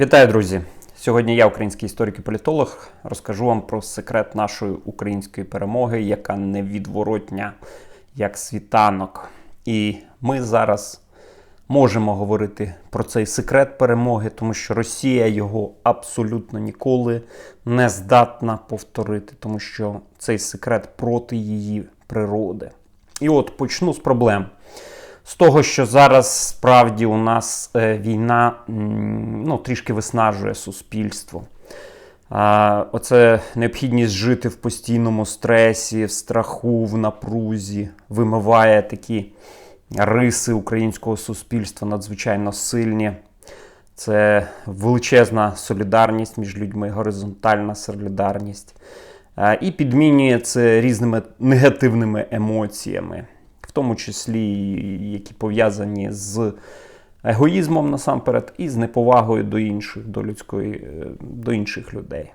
Вітаю, друзі! Сьогодні я, український історик і політолог, розкажу вам про секрет нашої української перемоги, яка невідворотня, як світанок. І ми зараз можемо говорити про цей секрет перемоги, тому що Росія його абсолютно ніколи не здатна повторити, тому що цей секрет проти її природи. І от почну з проблем. З того, що зараз справді у нас е, війна ну, трішки виснажує суспільство. Оце необхідність жити в постійному стресі, в страху, в напрузі, вимиває такі риси українського суспільства надзвичайно сильні. Це величезна солідарність між людьми, горизонтальна солідарність. І підмінює це різними негативними емоціями в тому числі які пов'язані з егоїзмом насамперед, і з неповагою до інших, до людської, е, до інших людей.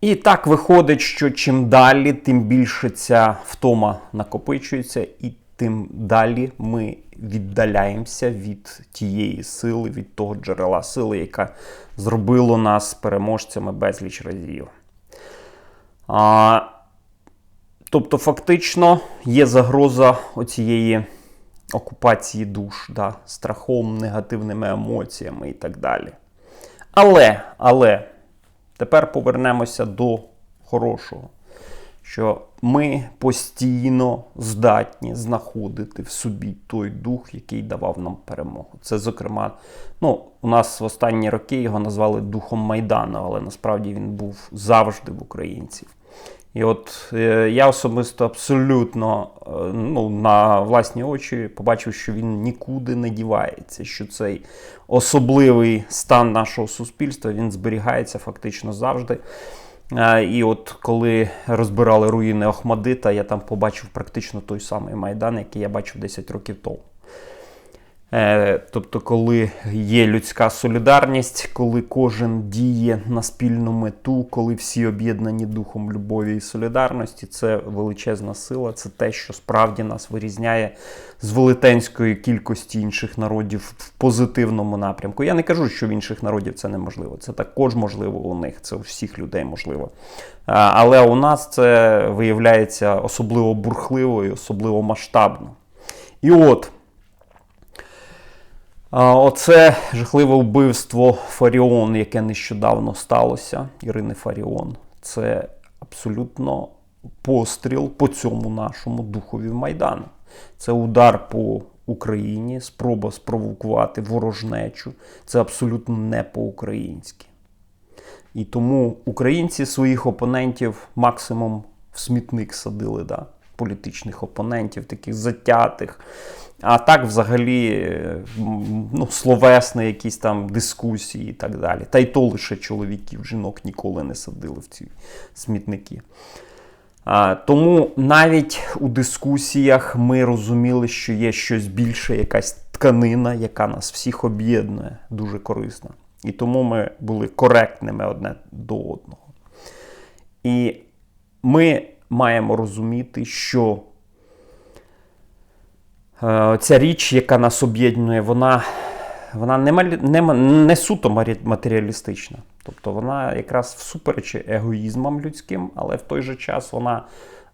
І так виходить, що чим далі, тим більше ця втома накопичується, і тим далі ми віддаляємося від тієї сили, від того джерела сили, яка зробило нас переможцями безліч разів. А, Тобто, фактично є загроза оцієї окупації душ, да, страхом, негативними емоціями і так далі. Але, але, тепер повернемося до хорошого, що ми постійно здатні знаходити в собі той дух, який давав нам перемогу. Це, зокрема, ну, у нас в останні роки його назвали Духом Майдану, але насправді він був завжди в українців. І от е, я особисто абсолютно е, ну, на власні очі побачив, що він нікуди не дівається, що цей особливий стан нашого суспільства він зберігається фактично завжди. Е, і от коли розбирали руїни Охмадита, я там побачив практично той самий майдан, який я бачив 10 років тому. Е, тобто, коли є людська солідарність, коли кожен діє на спільну мету, коли всі об'єднані духом любові і солідарності, це величезна сила, це те, що справді нас вирізняє з велетенської кількості інших народів в позитивному напрямку. Я не кажу, що в інших народів це неможливо. Це також можливо у них, це у всіх людей можливо. Але у нас це виявляється особливо бурхливо і особливо масштабно. І от. Оце жахливе вбивство Фаріон, яке нещодавно сталося, Ірини Фаріон. Це абсолютно постріл по цьому нашому духові Майдану. Це удар по Україні, спроба спровокувати ворожнечу. Це абсолютно не по-українськи. І тому українці своїх опонентів максимум в смітник садили, да? політичних опонентів, таких затятих. А так, взагалі, ну, словесні якісь там дискусії і так далі. Та й то лише чоловіків, жінок ніколи не садили в ці смітники. А, Тому навіть у дискусіях ми розуміли, що є щось більше, якась тканина, яка нас всіх об'єднує, дуже корисна. І тому ми були коректними одне до одного. І ми маємо розуміти, що ця річ, яка нас об'єднує, вона вона не не, не суто матеріалістична. Тобто вона якраз всупереч егоїзмам людським, але в той же час вона,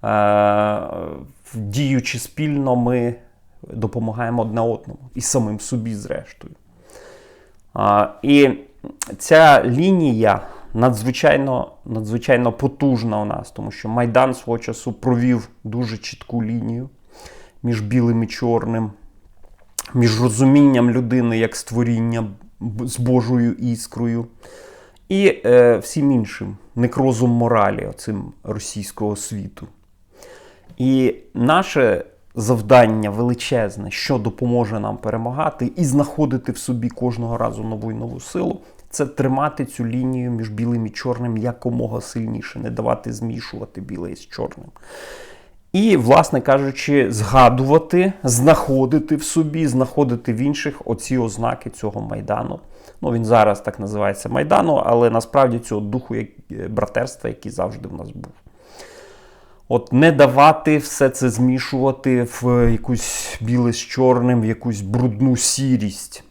е, діючи спільно, ми допомагаємо одне одному і самим собі, зрештою. Е, і ця лінія надзвичайно надзвичайно потужна у нас, тому що Майдан свого часу провів дуже чітку лінію між білим і чорним, між розумінням людини як створіння з Божою іскрою. І е, всім іншим некрозом моралі, оцим російського світу. І наше завдання величезне, що допоможе нам перемагати і знаходити в собі кожного разу нову і нову силу, це тримати цю лінію між білим і чорним якомога сильніше, не давати змішувати біле із чорним. І, власне кажучи, згадувати, знаходити в собі, знаходити в інших оці ознаки цього майдану. Ну, він зараз так називається Майдану, але насправді цього духу е, братерства, який завжди в нас був. От не давати все це змішувати в якусь біле з чорним, в якусь брудну сірість.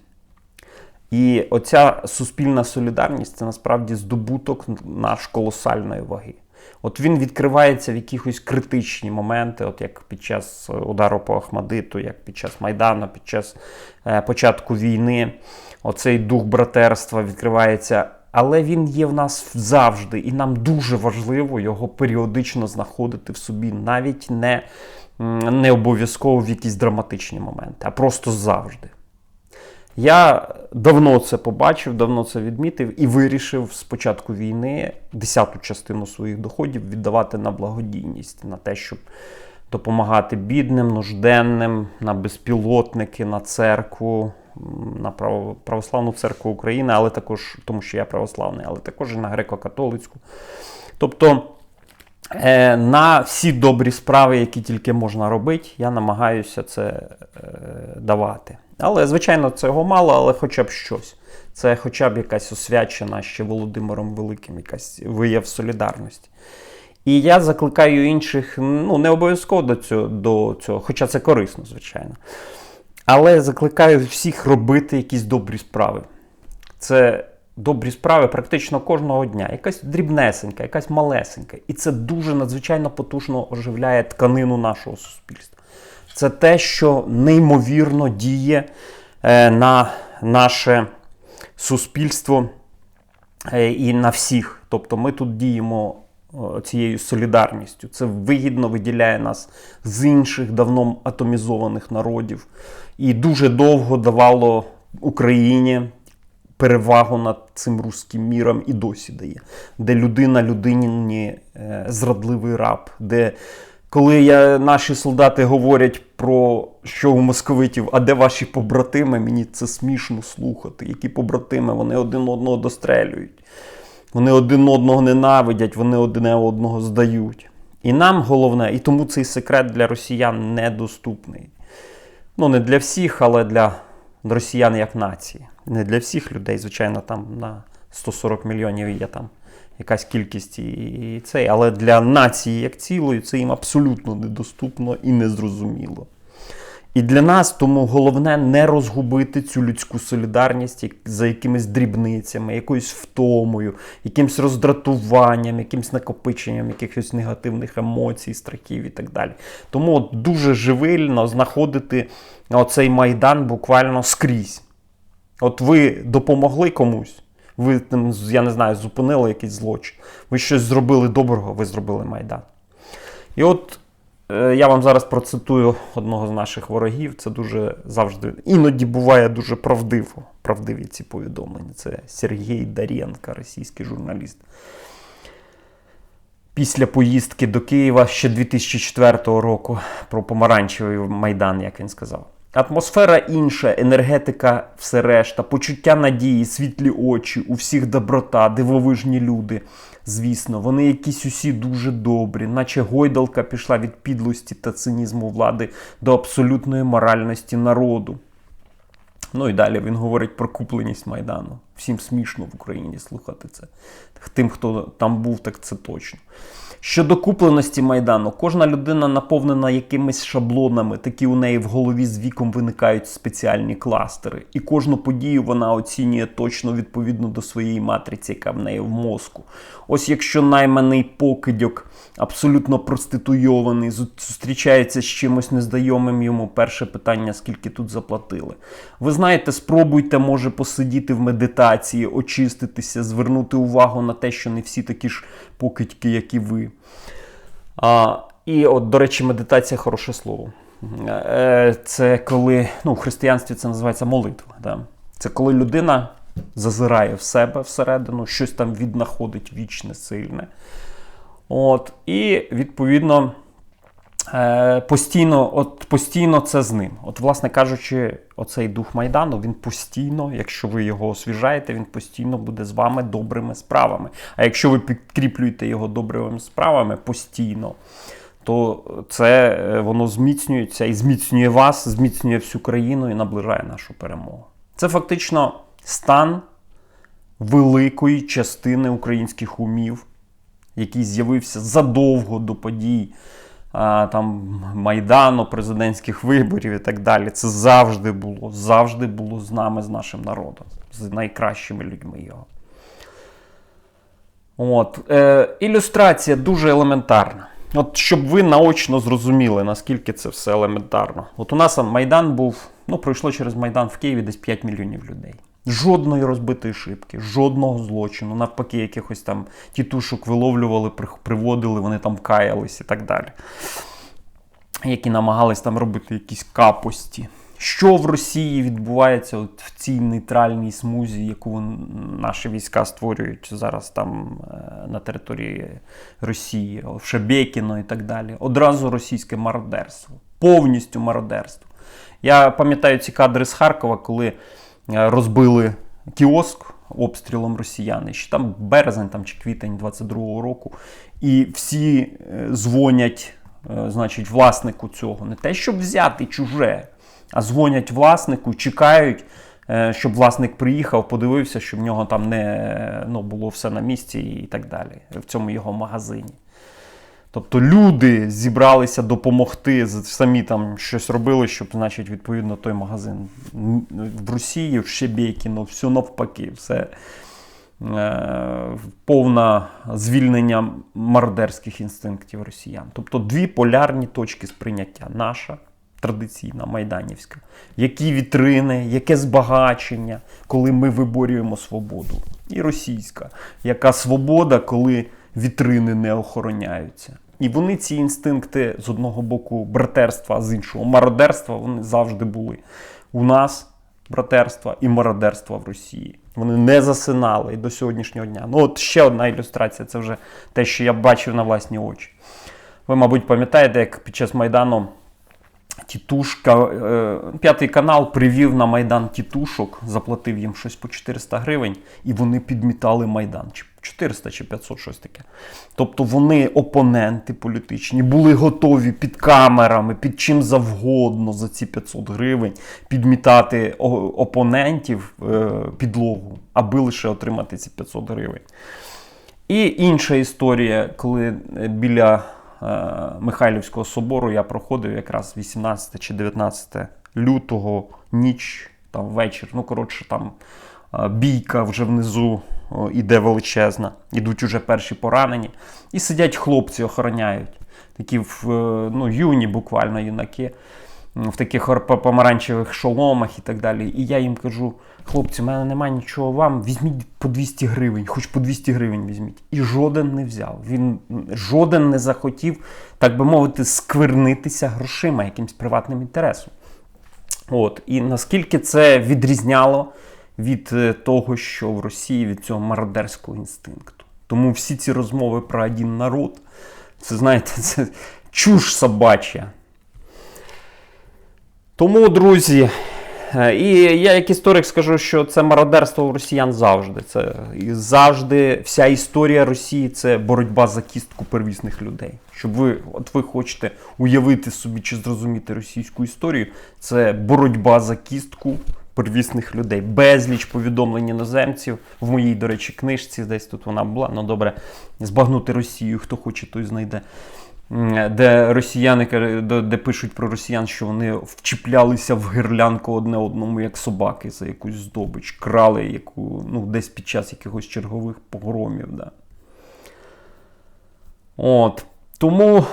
І оця суспільна солідарність це насправді здобуток наш колосальної ваги. От він відкривається в якихось критичні моменти, от як під час удару по Ахмадиту, як під час Майдану, під час е, початку війни. Оцей дух братерства відкривається. Але він є в нас завжди, і нам дуже важливо його періодично знаходити в собі, навіть не, не обов'язково в якісь драматичні моменти, а просто завжди. Я давно це побачив, давно це відмітив і вирішив з початку війни десяту частину своїх доходів віддавати на благодійність, на те, щоб допомагати бідним, нужденним, на безпілотники, на церкву, на право- православну церкву України, але також тому, що я православний, але також і на греко-католицьку. Тобто е, на всі добрі справи, які тільки можна робити, я намагаюся це е, давати. Але, звичайно, цього мало, але хоча б щось. Це хоча б якась освячена ще Володимиром Великим, якась вияв солідарності. І я закликаю інших, ну, не обов'язково до цього, до цього, хоча це корисно, звичайно. Але закликаю всіх робити якісь добрі справи. Це добрі справи практично кожного дня. Якась дрібнесенька, якась малесенька. І це дуже надзвичайно потужно оживляє тканину нашого суспільства. Це те, що неймовірно діє е, на наше суспільство е, і на всіх. Тобто ми тут діємо е, цією солідарністю. Це вигідно виділяє нас з інших давно атомізованих народів. І дуже довго давало Україні перевагу над цим руським міром і досі дає, де людина людині зрадливий раб, де коли я, наші солдати говорять про що у московитів, а де ваші побратими, мені це смішно слухати. Які побратими, вони один одного дострелюють. Вони один одного ненавидять, вони одне одного здають. І нам головне, і тому цей секрет для росіян недоступний. Ну, не для всіх, але для росіян як нації. Не для всіх людей, звичайно, там на 140 мільйонів є там якась кількість і, цей, але для нації як цілої це їм абсолютно недоступно і незрозуміло. І для нас тому головне не розгубити цю людську солідарність за якимись дрібницями, якоюсь втомою, якимось роздратуванням, якимось накопиченням якихось негативних емоцій, страхів і так далі. Тому от дуже живильно знаходити оцей майдан буквально скрізь. От ви допомогли комусь, ви там, я не знаю, зупинили якийсь злочин, ви щось зробили доброго, ви зробили майдан. І от е, я вам зараз процитую одного з наших ворогів. Це дуже завжди іноді буває дуже правдиво. Правдиві ці повідомлення. Це Сергій Дарєнко, російський журналіст. Після поїздки до Києва ще 2004 року про помаранчевий майдан, як він сказав. Атмосфера інша, енергетика, все решта, почуття надії, світлі очі, у всіх доброта, дивовижні люди. Звісно, вони якісь усі дуже добрі, наче гойдалка пішла від підлості та цинізму влади до абсолютної моральності народу. Ну і далі він говорить про купленість Майдану. Всім смішно в Україні слухати це. Тим, хто там був, так це точно. Щодо купленості Майдану, кожна людина наповнена якимись шаблонами, такі у неї в голові з віком виникають спеціальні кластери. І кожну подію вона оцінює точно відповідно до своєї матриці, яка в неї в мозку. Ось якщо найманий покидьок, абсолютно проституйований, зустрічається з чимось незнайомим йому, перше питання, скільки тут заплатили. Ви знаєте, спробуйте, може, посидіти в медитації, очиститися, звернути увагу на те, що не всі такі ж покидьки, як і ви. А, і от, до речі, медитація хороше слово. Е, Це коли ну, в християнстві це називається молитва. Да? Це коли людина зазирає в себе всередину, щось там віднаходить вічне, сильне. От, і відповідно. Е, постійно, от постійно це з ним. От, власне кажучи, оцей дух Майдану, він постійно, якщо ви його освіжаєте, він постійно буде з вами добрими справами. А якщо ви підкріплюєте його добрими справами постійно, то це е, воно зміцнюється і зміцнює вас, зміцнює всю країну і наближає нашу перемогу. Це фактично стан великої частини українських умів, який з'явився задовго до подій там Майдану, президентських виборів і так далі. Це завжди було, завжди було з нами, з нашим народом, з найкращими людьми його. От, е, Ілюстрація дуже елементарна. От щоб ви наочно зрозуміли, наскільки це все елементарно. От у нас Майдан був, ну, пройшло через Майдан в Києві десь 5 мільйонів людей. Жодної розбитої шибки, жодного злочину, навпаки, якихось там тітушок виловлювали, приводили, вони там каялись і так далі. Які намагались там робити якісь капості. Що в Росії відбувається от в цій нейтральній смузі, яку наші війська створюють зараз там е, на території Росії, в Шебекіно і так далі? Одразу російське мародерство, повністю мародерство. Я пам'ятаю ці кадри з Харкова, коли розбили кіоск обстрілом росіяни. Ще там березень там, чи квітень 22-го року, і всі е, дзвонять, значить, власнику цього. Не те, щоб взяти чуже а дзвонять власнику, чекають, е, щоб власник приїхав, подивився, щоб в нього там не ну, було все на місці і так далі, в цьому його магазині. Тобто люди зібралися допомогти, самі там щось робили, щоб, значить, відповідно, той магазин в Росії, в Шебекіно, все навпаки, все е, повне звільнення мардерських інстинктів росіян. Тобто дві полярні точки сприйняття наша традиційна майданівська. Які вітрини, яке збагачення, коли ми виборюємо свободу. І російська, яка свобода, коли вітрини не охороняються. І вони ці інстинкти з одного боку братерства, а з іншого мародерства, вони завжди були. У нас братерства і мародерства в Росії. Вони не засинали до сьогоднішнього дня. Ну, от ще одна ілюстрація це вже те, що я бачив на власні очі. Ви, мабуть, пам'ятаєте, як під час Майдану Тітушка, е, п'ятий канал привів на Майдан тітушок, заплатив їм щось по 400 гривень, і вони підмітали Майдан. Чи 400 чи 500 щось таке. Тобто вони, опоненти політичні, були готові під камерами, під чим завгодно за ці 500 гривень підмітати опонентів е, підлогу, аби лише отримати ці 500 гривень. І інша історія, коли е, біля. Е, Михайлівського собору я проходив якраз 18 чи 19 лютого ніч, там вечір. Ну, коротше, там е, бійка вже внизу іде величезна. Ідуть уже перші поранені. І сидять хлопці, охороняють. Такі в е, ну, юні, буквально юнаки, в таких помаранчевих шоломах і так далі. І я їм кажу. Хлопці, в мене немає нічого вам, візьміть по 200 гривень, хоч по 200 гривень візьміть. І жоден не взяв. Він жоден не захотів, так би мовити, сквернитися грошима, якимсь приватним інтересом. От. І наскільки це відрізняло від е, того, що в Росії від цього мародерського інстинкту. Тому всі ці розмови про один народ, це знаєте, це чуш собача. Тому, друзі. Е, і я, як історик, скажу, що це мародерство у росіян завжди. Це завжди вся історія Росії це боротьба за кістку первісних людей. Щоб ви, от ви хочете уявити собі чи зрозуміти російську історію, це боротьба за кістку первісних людей. Безліч повідомлень іноземців в моїй, до речі, книжці. Десь тут вона була. Ну добре, збагнути Росію, хто хоче, той знайде де росіяни де пишуть про росіян, що вони вчіплялися в гирлянку одне одному, як собаки за якусь здобич, крали яку, ну, десь під час якихось чергових погромів. Да. От. Тому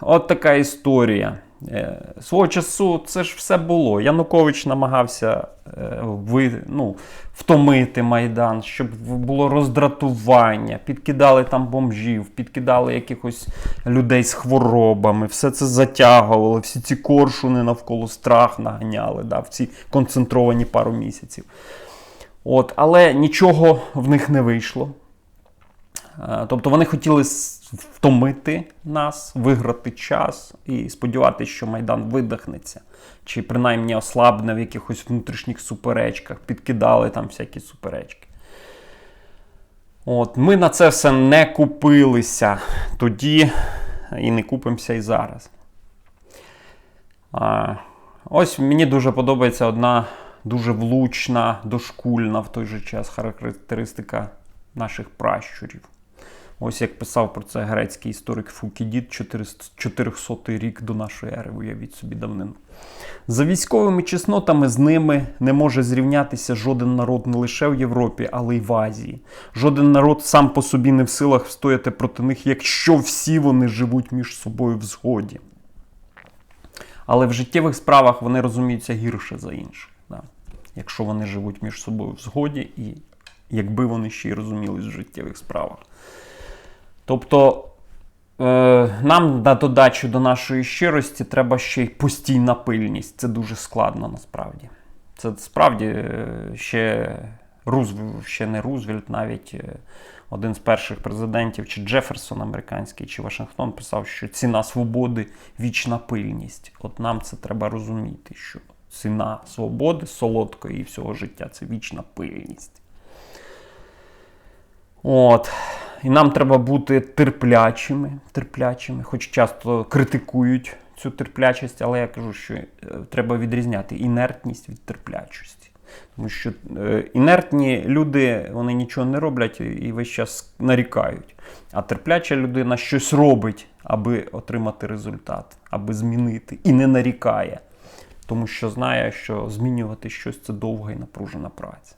от така історія. Е, свого часу це ж все було. Янукович намагався е, ви, ну, втомити Майдан, щоб було роздратування, підкидали там бомжів, підкидали якихось людей з хворобами, все це затягували, всі ці коршуни навколо страх наганяли да, в ці концентровані пару місяців. От, Але нічого в них не вийшло. Е, тобто вони хотіли втомити нас, виграти час і сподіватися, що Майдан видихнеться, чи принаймні ослабне в якихось внутрішніх суперечках, підкидали там всякі суперечки. От, Ми на це все не купилися тоді і не купимося і зараз. А, Ось мені дуже подобається одна дуже влучна, дошкульна в той же час характеристика наших пращурів. Ось як писав про це грецький історик Фукідід 400 рік до нашої ери, уявіть собі давнину. За військовими чеснотами з ними не може зрівнятися жоден народ не лише в Європі, але й в Азії. Жоден народ сам по собі не в силах встояти проти них, якщо всі вони живуть між собою в згоді. Але в життєвих справах вони розуміються гірше за інших. Да? Якщо вони живуть між собою в згоді, і якби вони ще й розумілись в життєвих справах. Тобто е, нам на додачу до нашої щирості треба ще й постійна пильність. Це дуже складно насправді. Це справді е, ще Рузвельт, ще не Рузвельт, навіть е, один з перших президентів, чи Джеферсон американський, чи Вашингтон писав, що ціна свободи вічна пильність. От нам це треба розуміти, що ціна свободи, солодкої і всього життя це вічна пильність. От. І нам треба бути терплячими, терплячими, хоч часто критикують цю терплячість, але я кажу, що е, треба відрізняти інертність від терплячості. Тому що е, інертні люди вони нічого не роблять і весь час нарікають. А терпляча людина щось робить, аби отримати результат, аби змінити, і не нарікає, тому що знає, що змінювати щось це довга і напружена праця.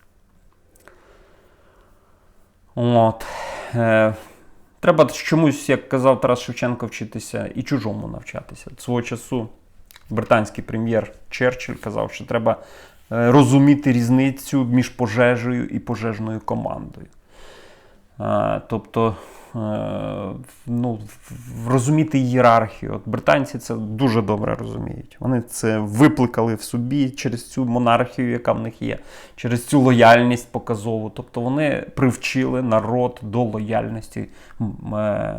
От. Е, Треба чомусь, як казав Тарас Шевченко, вчитися і чужому навчатися. Свого часу британський прем'єр Черчилль казав, що треба е, розуміти різницю між пожежею і пожежною командою. Е, тобто ну, розуміти ієрархію. От Британці це дуже добре розуміють. Вони це викликали в собі через цю монархію, яка в них є, через цю лояльність показову. Тобто вони привчили народ до лояльності е,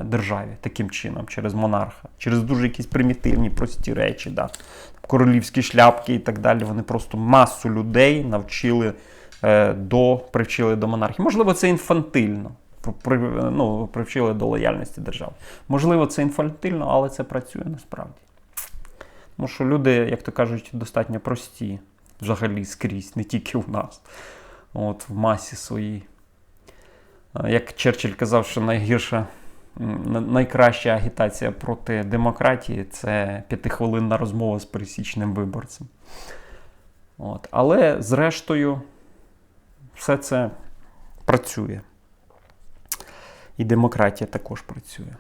державі таким чином, через монарха, через дуже якісь примітивні, прості речі. Да. Королівські шляпки і так далі. Вони просто масу людей навчили до привчили до монархії. Можливо, це інфантильно при, ну, привчили до лояльності держави. Можливо, це інфантильно, але це працює насправді. Тому що люди, як то кажуть, достатньо прості взагалі скрізь, не тільки у нас, от, в масі своїй. Як Черчилль казав, що найгірша, найкраща агітація проти демократії це п'ятихвилинна розмова з пересічним виборцем. От. Але, зрештою, все це працює і демократія також працює.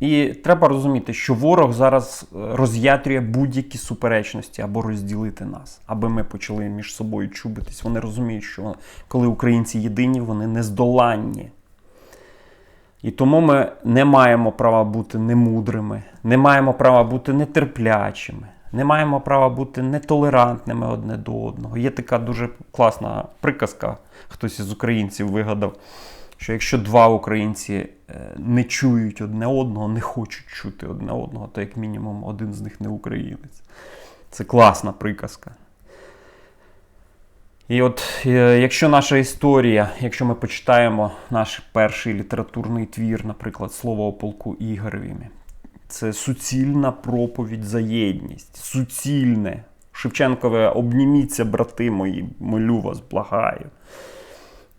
І треба розуміти, що ворог зараз е, роз'ятрює будь-які суперечності або розділити нас, аби ми почали між собою чубитись. Вони розуміють, що коли українці єдині, вони нездоланні. І тому ми не маємо права бути немудрими, не маємо права бути нетерплячими, не маємо права бути нетолерантними одне до одного. Є така дуже класна приказка, хтось із українців вигадав що якщо два українці е, не чують одне одного, не хочуть чути одне одного, то як мінімум один з них не українець. Це класна приказка. І от е, якщо наша історія, якщо ми почитаємо наш перший літературний твір, наприклад, слово о полку Ігореві, це суцільна проповідь за єдність, суцільне. Шевченкове обніміться, брати мої, молю вас, благаю.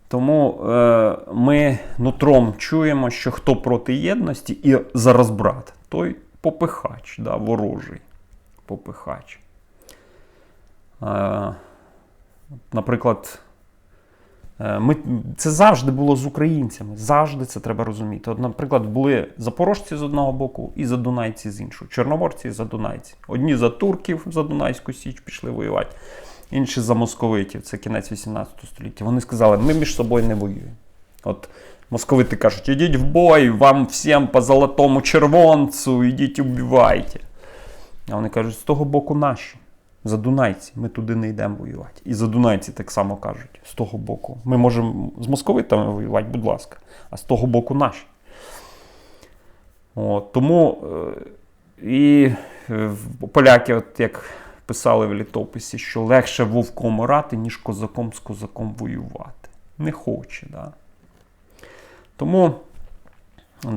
Тому е, ми нутром чуємо, що хто проти єдності і за розбрат, той попихач, да, ворожий попихач. Е, наприклад, е, ми, це завжди було з українцями. Завжди це треба розуміти. От, Наприклад, були запорожці з одного боку і задунайці з іншого. Чорноморці і задунайці. Одні за турків за Дунайську Січ пішли воювати інші за московитів, це кінець 18 століття. Вони сказали, ми між собою не воюємо. От московити кажуть, ідіть в бой, вам всім по золотому червонцю, ідіть убивайте. А вони кажуть, з того боку наші. За Дунайці, ми туди не йдемо воювати. І за Дунайці так само кажуть, з того боку. Ми можемо з московитами воювати, будь ласка, а з того боку наші. От, Тому е, і е, поляки, от як писали в літописі, що легше вовком орати, ніж козаком з козаком воювати. Не хоче. Да? Тому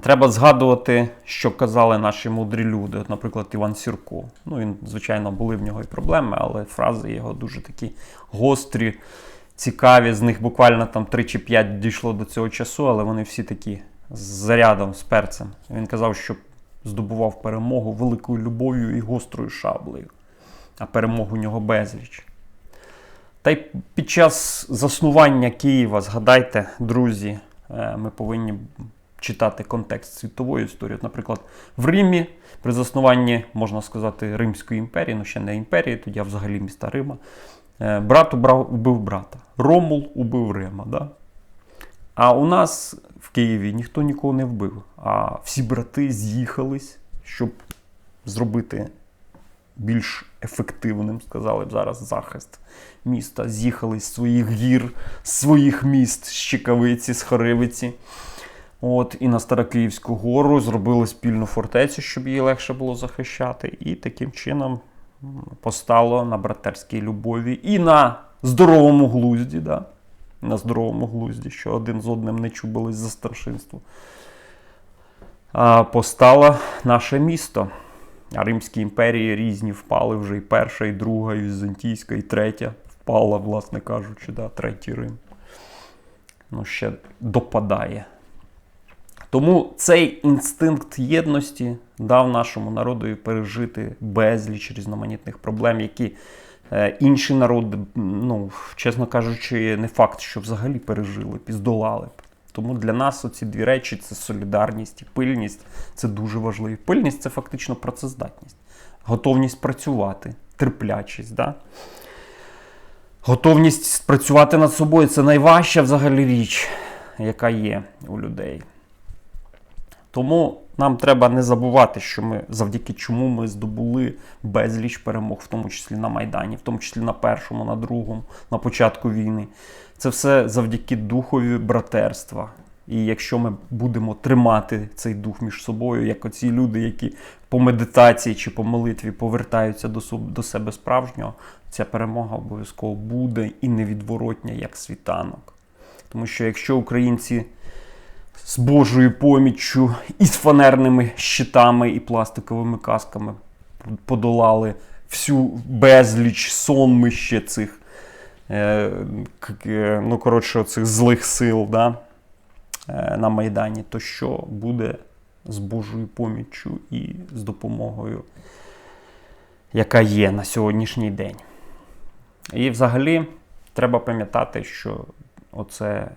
треба згадувати, що казали наші мудрі люди. От, Наприклад, Іван Сірко. Ну, він, звичайно, були в нього і проблеми, але фрази його дуже такі гострі, цікаві. З них буквально там 3 чи 5 дійшло до цього часу, але вони всі такі з зарядом, з перцем. Він казав, що здобував перемогу великою любов'ю і гострою шаблею, а перемог у нього безліч. Та й під час заснування Києва, згадайте, друзі, е, ми повинні читати контекст світової історії. Наприклад, в Римі при заснуванні, можна сказати, Римської імперії, ну ще не імперії, тоді а взагалі міста Рима. е, Брат убив брата. Ромул убив Рима. Да? А у нас в Києві ніхто нікого не вбив. А всі брати з'їхались, щоб зробити більш ефективним, сказали б зараз, захист міста. З'їхали з своїх гір, з своїх міст, з Чекавиці, з Харивиці. От, і на Старокиївську гору зробили спільну фортецю, щоб її легше було захищати. І таким чином постало на братерській любові і на здоровому глузді. Да? На здоровому глузді, що один з одним не чубились за старшинство. Постало наше місто. А Римські імперії різні впали вже і перша, і друга, і візантійська, і третя впала, власне кажучи, да, третій Рим. Ну, ще допадає. Тому цей інстинкт єдності дав нашому народу пережити безліч різноманітних проблем, які е, інші народи, ну, чесно кажучи, не факт, що взагалі пережили, піздолали б. Тому для нас оці дві речі це солідарність і пильність це дуже важливі. Пильність це фактично працездатність, готовність працювати, терплячість. Да? Готовність працювати над собою це найважча взагалі річ, яка є у людей. Тому нам треба не забувати, що ми завдяки чому ми здобули безліч перемог, в тому числі на Майдані, в тому числі на першому, на другому, на початку війни. Це все завдяки духові братерства. І якщо ми будемо тримати цей дух між собою, як оці люди, які по медитації чи по молитві повертаються до, до себе справжнього, ця перемога обов'язково буде і невідворотня, як світанок. Тому що якщо українці з Божою поміччю і з фанерними щитами і пластиковими касками подолали всю безліч сонмище цих, ну, коротше, цих злих сил да, е, на Майдані, то що буде з Божою поміччю і з допомогою, яка є на сьогоднішній день. І взагалі треба пам'ятати, що оце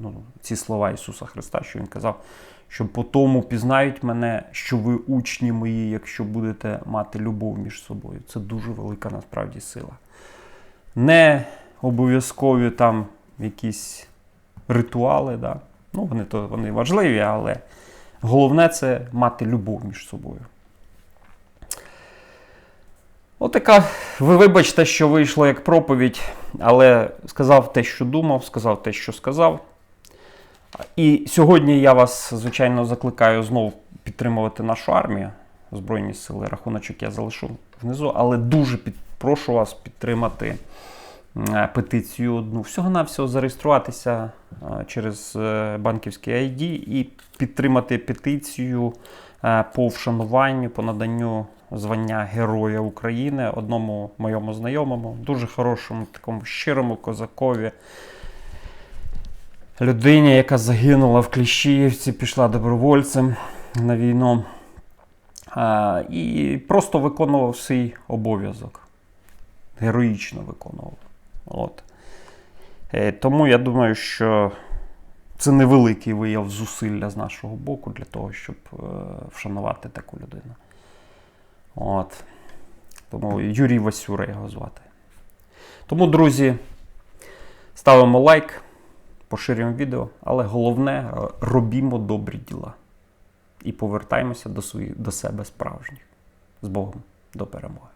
ну, ці слова Ісуса Христа, що Він казав, що по тому пізнають мене, що ви учні мої, якщо будете мати любов між собою. Це дуже велика насправді сила. Не обов'язкові там якісь ритуали, да? ну, вони, то, вони важливі, але головне це мати любов між собою. Отака, ви вибачте, що вийшло як проповідь, але сказав те, що думав, сказав те, що сказав. І сьогодні я вас, звичайно, закликаю знову підтримувати нашу армію, Збройні сили, рахуночок я залишу внизу, але дуже під, прошу вас підтримати е, петицію одну. Всього-навсього зареєструватися е, через е, банківський ID і підтримати петицію по вшануванню, по наданню звання Героя України одному моєму знайомому, дуже хорошому, такому щирому козакові. Людині, яка загинула в Кліщіївці, пішла добровольцем на війну. І просто виконував свій обов'язок. Героїчно виконував. От. Е, тому я думаю, що це невеликий вияв зусилля з нашого боку для того, щоб е, вшанувати таку людину. От. Тому Юрій Васюра його звати. Тому, друзі, ставимо лайк, поширюємо відео, але головне е, робімо добрі діла. І повертаємося до, свої, до себе справжніх. З Богом до перемоги.